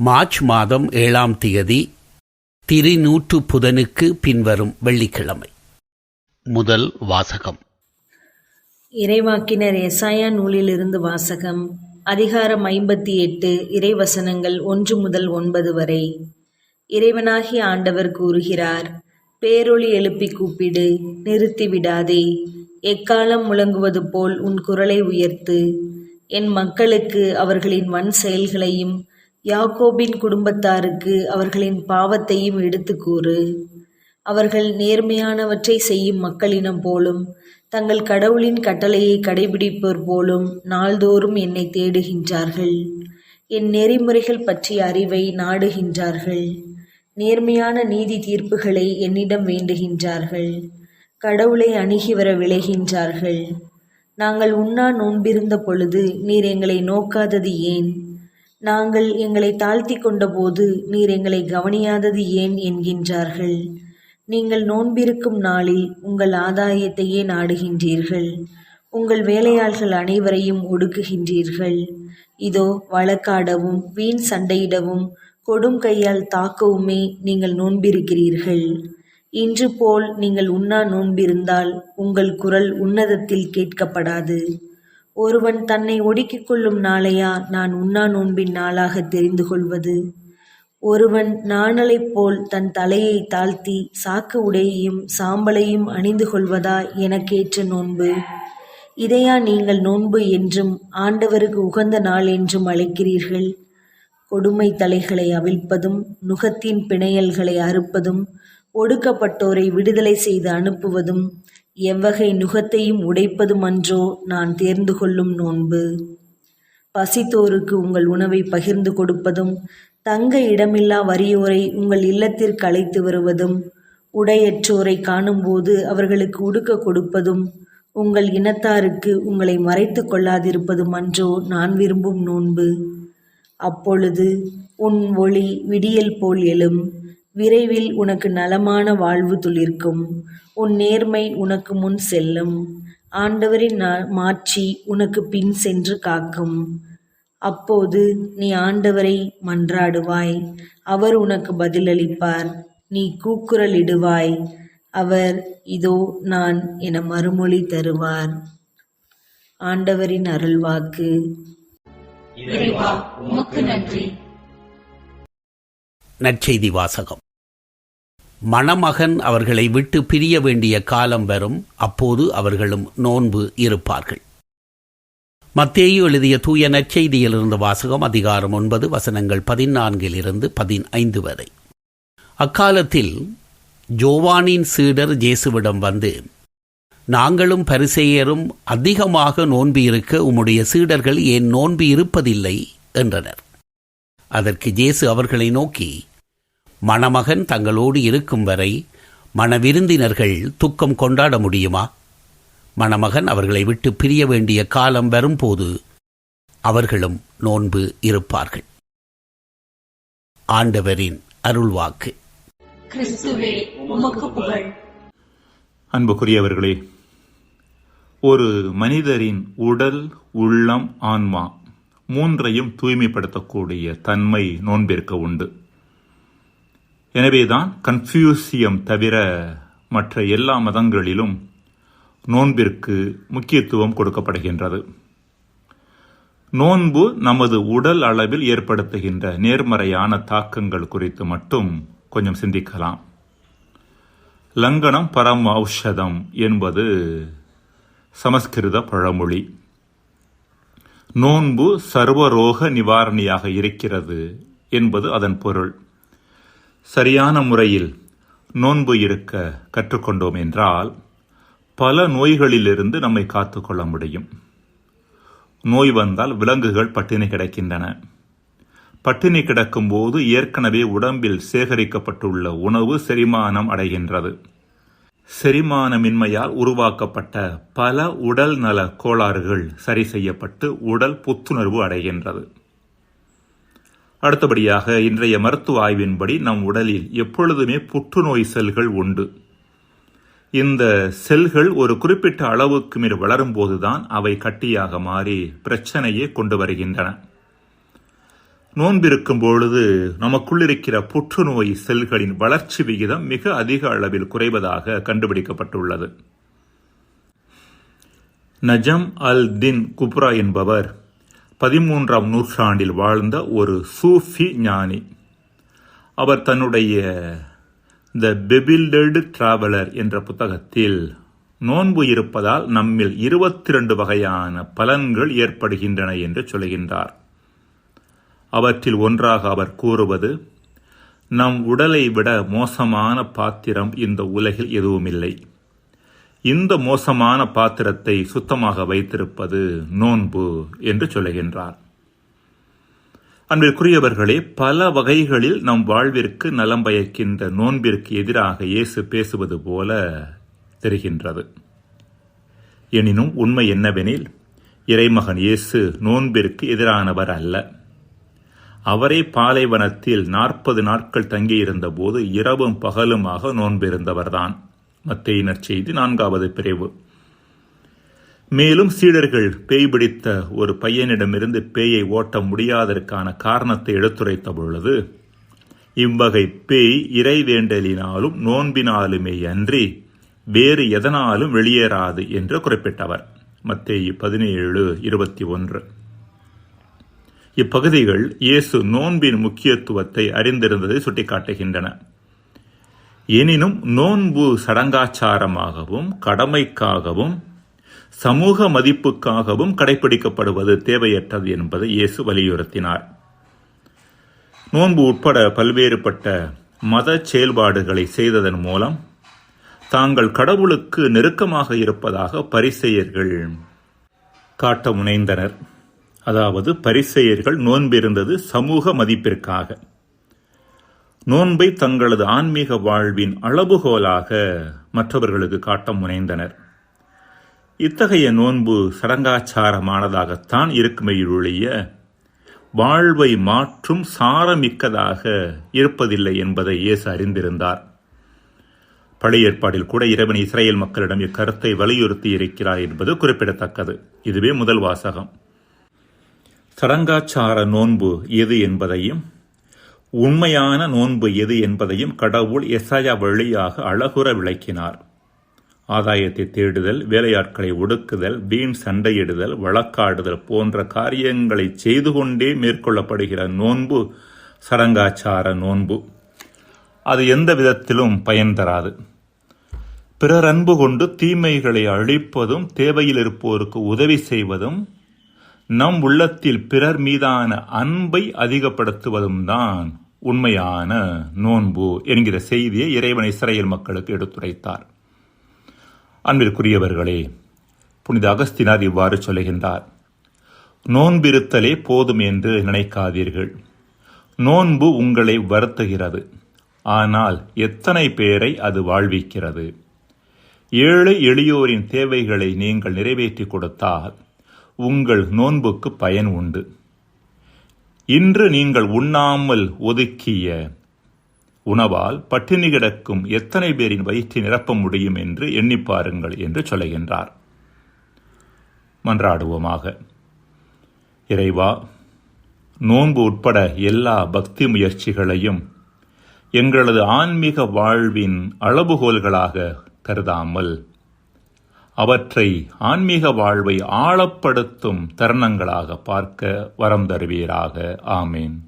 March மாதம் ஏழாம் தேதி திருநூற்று புதனுக்கு பின்வரும் வெள்ளிக்கிழமை. முதல் வாசகம். இறைவாக்கினர் எசாயா நூலிலிருந்து வாசகம் அதிகாரம் ஐம்பத்தி எட்டு இறைவசனங்கள் ஒன்று முதல் ஒன்பது வரை. இறைவனாகிய ஆண்டவர் கூறுகிறார் பேரொளி எழுப்பி கூப்பிடு நிறுத்தி விடாதே. எக்காலம் முழங்குவது போல் உன் குரலை உயர்த்து. என் மக்களுக்கு அவர்களின் வன் செயல்களையும் யாக்கோபின் குடும்பத்தாருக்கு அவர்களின் பாவத்தையும் எடுத்து கூறு. அவர்கள் நேர்மையானவற்றை செய்யும் மக்களினம் போலும் தங்கள் கடவுளின் கட்டளையை கடைபிடிப்போர் போலும் நாள்தோறும் என்னை தேடுகின்றார்கள். என் நெறிமுறைகள் பற்றிய அறிவை நாடுகின்றார்கள். நேர்மையான நீதி தீர்ப்புகளை என்னிடம் வேண்டுகின்றார்கள். கடவுளை அணுகி வர விளைகின்றார்கள் நாங்கள் உண்ணா நோன்பிருந்த பொழுது நீர் எங்களை நோக்காதது ஏன்? நாங்கள் எங்களை தாழ்த்தி கொண்டபோது நீர் எங்களை கவனியாதது ஏன் என்கின்றார்கள்? நீங்கள் நோன்பிருக்கும் நாளில் உங்கள் ஆதாயத்தையே நாடுகின்றீர்கள். உங்கள் வேலையாள்கள் அனைவரையும் ஒடுக்குகின்றீர்கள். இதோ வழக்காடவும் வீண் சண்டையிடவும் கொடும் கையால் தாக்கவுமே நீங்கள் நோன்பிருக்கிறீர்கள். இன்று போல் நீங்கள் உண்ணா நோன்பிருந்தால் உங்கள் குரல் உன்னதத்தில் கேட்கப்படாது. ஒருவன் தன்னை ஒடுக்கிக் கொள்ளும் நாளையா நான் உண்ணா நோன்பின் நாளாக தெரிந்து கொள்வது? ஒருவன் நாணலைப் போல் தன் தலையை தாழ்த்தி சாக்கு உடையையும் சாம்பலையும் அணிந்து கொள்வதா எனக்கேற்ற நோன்பு? இதையா நீங்கள் நோன்பு என்றும் ஆண்டவருக்கு உகந்த நாள் என்றும் அழைக்கிறீர்கள். கொடுமை தலைகளை அவிழ்ப்பதும் நுகத்தின் பிணையல்களை அறுப்பதும் ஒடுக்கப்பட்டோரை விடுதலை செய்து அனுப்புவதும் எவ்வகை நுகத்தையும் உடைப்பதுமன்றோ நான் தேர்ந்து கொள்ளும் நோன்பு. பசித்தோருக்கு உங்கள் உணவை பகிர்ந்து கொடுப்பதும் தங்க இடமில்லா வறியோரை உங்கள் இல்லத்திற்கு அழைத்து வருவதும் உடையற்றோரை காணும்போது அவர்களுக்கு உடுக்க கொடுப்பதும் உங்கள் இனத்தாருக்கு உங்களை மறைத்து கொள்ளாதிருப்பதும் அன்றோ நான் விரும்பும் நோன்பு. அப்பொழுது உன் ஒளி விடியல் போல் எழும் விரைவில் உனக்கு நலமான வாழ்வு துளிர்க்கும். உன் நேர்மை உனக்கு முன் செல்லும். ஆண்டவரின் மாட்சி உனக்கு பின் சென்று காக்கும். அப்போது நீ ஆண்டவரை மன்றாடுவாய். அவர் உனக்கு பதிலளிப்பார். நீ கூக்குரலிடுவாய் அவர் இதோ நான் என மறுமொழி தருவார். ஆண்டவரின் அருள்வாக்கு. இறைவா உமக்கு நன்றி. நற்செய்தி வாசகம். மணமகன் அவர்களை விட்டு பிரிய வேண்டிய காலம் வரும். அப்போது அவர்களும் நோன்பு இருப்பார்கள். மத்தேயு எழுதிய தூய நற்செய்தியிலிருந்து வாசகம் அதிகாரம் ஒன்பது வசனங்கள் பதினான்கிலிருந்து பதினைந்து வரை. அக்காலத்தில் ஜோவானின் சீடர் ஜேசுவிடம் வந்து நாங்களும் பரிசெயரும் அதிகமாக நோன்பு இருக்க உம்முடைய சீடர்கள் ஏன் நோன்பு இருப்பதில்லை? என்றனர். அதற்கு ஜேசு அவர்களை நோக்கி மணமகன் தங்களோடு இருக்கும் வரை மணவிருந்தினர்கள் துக்கம் கொண்டாட முடியுமா? மணமகன் அவர்களை விட்டு பிரிய வேண்டிய காலம் வரும்போது அவர்களும் நோன்பு இருப்பார்கள். ஆண்டவரின் அருள்வாக்கு. கிறிஸ்துவே உமக்கு புகழ். அன்புக்குரியவர்களே ஒரு மனிதரின் உடல் உள்ளம் ஆன்மா மூன்றையும் தூய்மைப்படுத்தக்கூடிய தன்மை நோன்பிற்கு உண்டு. எனவேதான் கன்ஃபியூசியம் தவிர மற்ற எல்லா மதங்களிலும் நோன்பிற்கு முக்கியத்துவம் கொடுக்கப்படுகின்றது. நோன்பு நமது உடல் அளவில் ஏற்படுத்துகின்ற நேர்மறையான தாக்கங்கள் குறித்து மட்டும் கொஞ்சம் சிந்திக்கலாம். லங்கனம் பரம் ஔஷதம் என்பது சமஸ்கிருத பழமொழி. நோன்பு சர்வரோக நிவாரணியாக இருக்கிறது என்பது அதன் பொருள். சரியான முறையில் நோன்பு இருக்க கற்றுக்கொண்டோம் என்றால் பல நோய்களிலிருந்து நம்மை காத்துக்கொள்ள முடியும். நோய் வந்தால் விலங்குகள் பட்டினி கிடக்கின்றன. பட்டினி கிடக்கும்போது ஏற்கனவே உடம்பில் சேகரிக்கப்பட்டுள்ள உணவு செரிமானம் அடைகின்றது. செரிமானமின்மையால் உருவாக்கப்பட்ட பல உடல் நல கோளாறுகள் சரி செய்யப்பட்டு உடல் புத்துணர்வு அடைகின்றது. அடுத்தபடியாக இன்றைய மருத்துவ ஆய்வின்படி நம் உடலில் எப்பொழுதுமே புற்றுநோய் செல்கள் உண்டு. இந்த செல்கள் ஒரு குறிப்பிட்ட அளவுக்கு மேல் வளரும் போதுதான் அவை கட்டியாக மாறி பிரச்சனையை கொண்டு வருகின்றன. நோன்பிருக்கும் பொழுது நமக்குள் இருக்கிற புற்றுநோய் செல்களின் வளர்ச்சி விகிதம் மிக அதிக அளவில் குறைவதாக கண்டுபிடிக்கப்பட்டுள்ளது. நஜம் அல் தின் குப்ரா என்பவர் பதிமூன்றாம் நூற்றாண்டில் வாழ்ந்த ஒரு சூஃபி ஞானி. அவர் தன்னுடைய த பெபில்டட் டிராவலர் என்ற புத்தகத்தில் நோன்பு இருப்பதால் நம்மில் இருபத்தி ரெண்டு வகையான பலன்கள் ஏற்படுகின்றன என்று சொல்கின்றார். அவற்றில் ஒன்றாக அவர் கூறுவது நம் உடலை விட மோசமான பாத்திரம் இந்த உலகில் எதுவுமில்லை. இந்த மோசமான பாத்திரத்தை சுத்தமாக வைத்திருப்பது நோன்பு என்று சொல்லுகின்றார். அன்பிற்குரியவர்களே பல வகைகளில் நம் வாழ்விற்கு நலம் பயக்கின்ற நோன்பிற்கு எதிராக இயேசு பேசுவது போல தெரிகின்றது. எனினும் உண்மை என்னவெனில் இறைமகன் இயேசு நோன்பிற்கு எதிரானவர் அல்ல. அவரே பாலைவனத்தில் நாற்பது நாட்கள் தங்கியிருந்த போது இரவும் பகலுமாக நோன்பிருந்தவர்தான். மத்தையினர் செய்தி நான்காவது பிரிவு. மேலும் சீடர்கள் பேய் பிடித்த ஒரு பையனிடமிருந்து பேயை ஓட்ட முடியாததற்கான காரணத்தை எடுத்துரைத்த பொழுது இவ்வகை பேய் இறைவேண்டலினாலும் நோன்பினாலுமே அன்றி வேறு எதனாலும் வெளியேறாது என்று குறிப்பிட்டவர். மத்தேயு பதினேழு இருபத்தி ஒன்று. இப்பகுதிகள் இயேசு நோன்பின் முக்கியத்துவத்தை அறிந்திருந்ததை சுட்டிக்காட்டுகின்றன. எனினும் நோன்பு சடங்காச்சாரமாகவும் கடமைக்காகவும் சமூக மதிப்புக்காகவும் கடைபிடிக்கப்படுவது தேவையற்றது என்பதை இயேசு வலியுறுத்தினார். நோன்பு உட்பட பல்வேறுபட்ட மத செயல்பாடுகளை செய்ததன் மூலம் தாங்கள் கடவுளுக்கு நெருக்கமாக இருப்பதாக பரிசெயர்கள் காட்ட முனைந்தனர். அதாவது பரிசெயர்கள் நோன்பிருந்தது சமூக மதிப்பிற்காக. நோன்பை தங்களது ஆன்மீக வாழ்வின் அளவுகோலாக மற்றவர்களுக்கு காட்ட முனைந்தனர். இத்தகைய நோன்பு சடங்காச்சாரமானதாகத்தான் இருக்குமே வாழ்வை மாற்றும் சாரமிக்கதாக இருப்பதில்லை என்பதை இயேசு அறிந்திருந்தார். பழைய ஏற்பாடில் கூட இறைவன் இஸ்ரேல் மக்களிடம் இக்கருத்தை வலியுறுத்தி இருக்கிறார் என்பது குறிப்பிடத்தக்கது. இதுவே முதல் வாசகம். சடங்காச்சார நோன்பு எது என்பதையும் உண்மையான நோன்பு எது என்பதையும் கடவுள் எசாயா வழியாக அழகுற விளக்கினார். ஆதாயத்தை தேடுதல் வேலையாட்களை ஒடுக்குதல் வீண் சண்டையிடுதல் வழக்காடுதல் போன்ற காரியங்களை செய்து கொண்டே மேற்கொள்ளப்படுகிற நோன்பு சடங்காச்சார நோன்பு. அது எந்த விதத்திலும் பயன் தராது. பிறர் அன்பு கொண்டு தீமைகளை அழிப்பதும் தேவையில் இருப்போருக்கு உதவி செய்வதும் நம் உள்ளத்தில் பிறர் மீதான அன்பை அதிகப்படுத்துவதும் தான் உண்மையான நோன்பு என்கிற செய்தியை இறைவன் இஸ்ரேல் மக்களுக்கு எடுத்துரைத்தார். அன்பிற்குரியவர்களே புனித அகஸ்தினார் இவ்வாறு சொல்லுகின்றார். நோன்பிருத்தலே போதும் என்று நினைக்காதீர்கள். நோன்பு உங்களை வருத்துகிறது. ஆனால் எத்தனை பேரை அது வாழ்விக்கிறது? ஏழை எளியோரின் தேவைகளை நீங்கள் நிறைவேற்றி கொடுத்தால் உங்கள் நோன்புக்கு பயன் உண்டு. இன்று நீங்கள் உண்ணாமல் ஒதுக்கிய உணவால் பட்டினி கிடக்கும் எத்தனை பேரின் வயிற்றை நிரப்ப முடியும் என்று எண்ணி பாருங்கள் என்று சொல்லுகின்றார். மன்றாடுவோமாக. இறைவா நோன்பு உட்பட எல்லா பக்தி முயற்சிகளையும் எங்களது ஆன்மீக வாழ்வின் அளவுகோல்களாக கருதாமல் அவற்றை ஆன்மீக வாழ்வை ஆழப்படுத்தும் தருணங்களாக பார்க்க வரம் தருவீராக. ஆமேன்.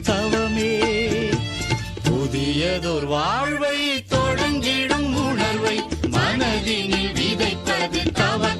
தவமே. புதியதொரு வாழ்வை தொடங்கிடும் உணர்வை மனதினில் விதைப்பது தவம்.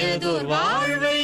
புதியதோர் வாழ்வை